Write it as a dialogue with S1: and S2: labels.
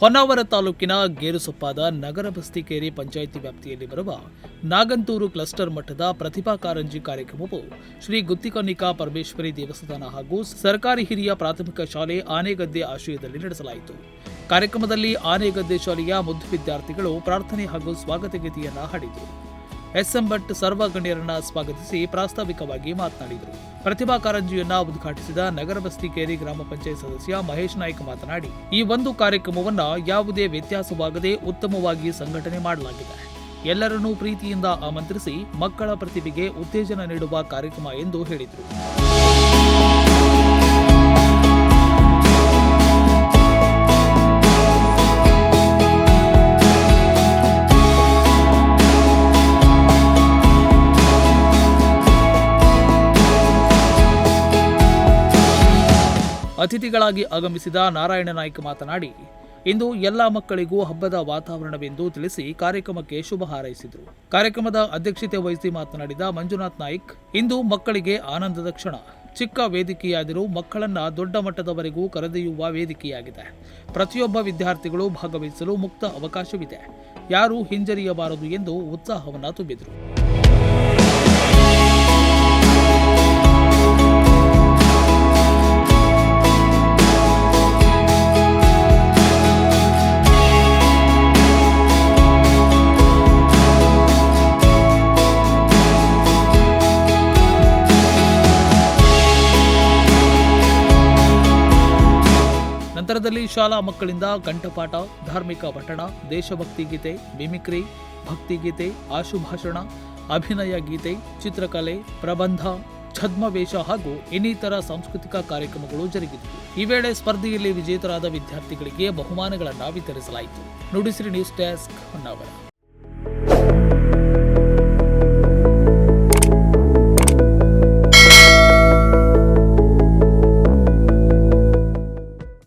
S1: ಹೊನ್ನಾವರ ತಾಲೂಕಿನ ಗೇರುಸೊಪ್ಪಾದ ನಗರ ಬಸ್ತಿಕೇರಿ ಪಂಚಾಯಿತಿ ವ್ಯಾಪ್ತಿಯಲ್ಲಿ ಬರುವ ನಾಗಂತೂರು ಕ್ಲಸ್ಟರ್ ಮಠದ ಪ್ರತಿಭಾ ಕಾರಂಜಿ ಕಾರ್ಯಕ್ರಮವು ಶ್ರೀ ಗುತ್ತಿಕನ್ನಿಕಾ ಪರಮೇಶ್ವರಿ ದೇವಸ್ಥಾನ ಹಾಗೂ ಸರ್ಕಾರಿ ಹಿರಿಯ ಪ್ರಾಥಮಿಕ ಶಾಲೆ ಆನೆಗದ್ದೆ ಆಶ್ರಯದಲ್ಲಿ ನಡೆಸಲಾಯಿತು. ಕಾರ್ಯಕ್ರಮದಲ್ಲಿ ಆನೆಗದ್ದೆ ಶಾಲೆಯ ಮುದ್ದು ವಿದ್ಯಾರ್ಥಿಗಳು ಪ್ರಾರ್ಥನೆ ಹಾಗೂ ಸ್ವಾಗತ ಗೀತೆಯನ್ನು ಹಾಡಿದರು. ಎಸ್ಎಂ ಭಟ್ ಸರ್ವ ಗಣ್ಯರನ್ನ ಸ್ವಾಗತಿಸಿ ಪ್ರಾಸ್ತಾವಿಕವಾಗಿ ಮಾತನಾಡಿದರು. ಪ್ರತಿಭಾ ಕಾರಂಜಿಯನ್ನ ಉದ್ಘಾಟಿಸಿದ ನಗರ ಬಸ್ತಿಕೇರಿ ಗ್ರಾಮ ಪಂಚಾಯತ್ ಸದಸ್ಯ ಮಹೇಶ್ ನಾಯ್ಕ ಮಾತನಾಡಿ, ಈ ಒಂದು ಕಾರ್ಯಕ್ರಮವನ್ನ ಯಾವುದೇ ವ್ಯತ್ಯಾಸವಾಗದೆ ಉತ್ತಮವಾಗಿ ಸಂಘಟನೆ ಮಾಡಲಾಗಿದೆ. ಎಲ್ಲರನ್ನೂ ಪ್ರೀತಿಯಿಂದ ಆಮಂತ್ರಿಸಿ ಮಕ್ಕಳ ಪ್ರತಿಭೆಗೆ ಉತ್ತೇಜನ ನೀಡುವ ಕಾರ್ಯಕ್ರಮ ಎಂದು ಹೇಳಿದರು. ಅತಿಥಿಗಳಾಗಿ ಆಗಮಿಸಿದ ನಾರಾಯಣ ನಾಯ್ಕ ಮಾತನಾಡಿ, ಇಂದು ಎಲ್ಲ ಮಕ್ಕಳಿಗೂ ಹಬ್ಬದ ವಾತಾವರಣವೆಂದು ತಿಳಿಸಿ ಕಾರ್ಯಕ್ರಮಕ್ಕೆ ಶುಭ ಹಾರೈಸಿದರು. ಕಾರ್ಯಕ್ರಮದ ಅಧ್ಯಕ್ಷತೆ ವಹಿಸಿ ಮಾತನಾಡಿದ ಮಂಜುನಾಥ್ ನಾಯ್ಕ್, ಇಂದು ಮಕ್ಕಳಿಗೆ ಆನಂದದ ಕ್ಷಣ. ಚಿಕ್ಕ ವೇದಿಕೆಯಾದರೂ ಮಕ್ಕಳನ್ನ ದೊಡ್ಡ ಮಟ್ಟದವರೆಗೂ ಕರೆದೊಯ್ಯುವ ವೇದಿಕೆಯಾಗಿದೆ. ಪ್ರತಿಯೊಬ್ಬ ವಿದ್ಯಾರ್ಥಿಗಳು ಭಾಗವಹಿಸಲು ಮುಕ್ತ ಅವಕಾಶವಿದೆ. ಯಾರೂ ಹಿಂಜರಿಯಬಾರದು ಎಂದು ಉತ್ಸಾಹವನ್ನು ತುಂಬಿದರು. ನಂತರದಲ್ಲಿ ಶಾಲಾ ಮಕ್ಕಳಿಂದ ಕಂಠಪಾಠ, ಧಾರ್ಮಿಕ ಪಠಣ, ದೇಶಭಕ್ತಿ ಗೀತೆ, ಮಿಮಿಕ್ರಿ ಭಕ್ತಿಗೀತೆ ಆಶುಭಾಷಣ, ಅಭಿನಯ ಗೀತೆ, ಚಿತ್ರಕಲೆ, ಪ್ರಬಂಧ, ಛದ್ಮವೇಷ ಹಾಗೂ ಇನ್ನಿತರ ಸಾಂಸ್ಕೃತಿಕ ಕಾರ್ಯಕ್ರಮಗಳು ಜರುಗಿದವು. ಈ ವೇಳೆ ಸ್ಪರ್ಧೆಯಲ್ಲಿ ವಿಜೇತರಾದ ವಿದ್ಯಾರ್ಥಿಗಳಿಗೆ ಬಹುಮಾನಗಳನ್ನು ವಿತರಿಸಲಾಯಿತು. Nudisiri news desk Honnavar.